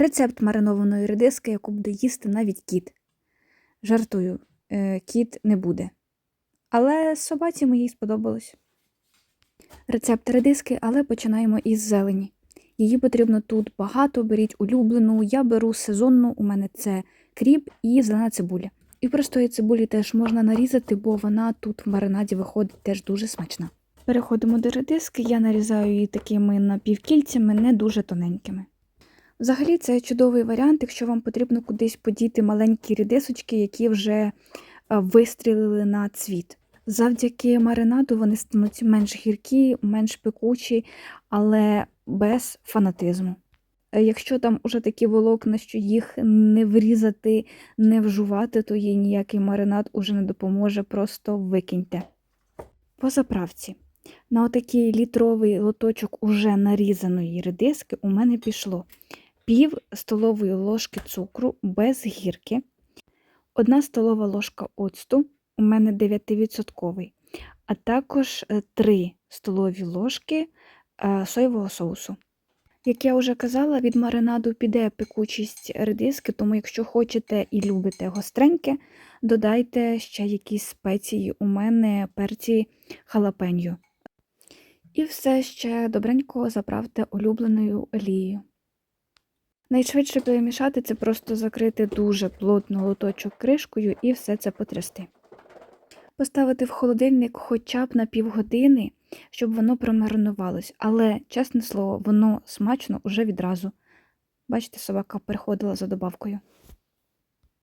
Рецепт маринованої редиски, яку буде їсти навіть кіт. Жартую, е, кіт не буде. Але собаці моїй сподобалось. Рецепт редиски, але починаємо із зелені. Її потрібно тут багато, беріть улюблену. Я беру сезонну, у мене це кріп і зелена цибуля. І простої цибулі теж можна нарізати, бо вона тут в маринаді виходить теж дуже смачна. Переходимо до редиски, я нарізаю її такими напівкільцями, не дуже тоненькими. Взагалі, це чудовий варіант, якщо вам потрібно кудись подіти маленькі редисочки, які вже е, вистрілили на цвіт. Завдяки маринаду вони стануть менш гіркі, менш пекучі, але без фанатизму. Е, Якщо там уже такі волокна, що їх не врізати, не вжувати, то їй ніякий маринад уже не допоможе, просто викиньте. По заправці. На отакий літровий лоточок уже нарізаної редиски у мене пішло пів столової ложки цукру без гірки, одна столова ложка оцту, у мене 9%, а також 3 столові ложки е, соєвого соусу. Як я вже казала, від маринаду піде пекучість редиски, тому якщо хочете і любите гостреньке, додайте ще якісь спеції. У мене перці халапеньо. І все ще добренько заправте улюбленою олією. Найшвидше перемішати це просто закрити дуже плотно лоточок кришкою і все це потрясти. Поставити в холодильник хоча б на півгодини, щоб воно промаринувалось, але, чесне слово, воно смачно уже відразу. Бачите, собака переходила за добавкою.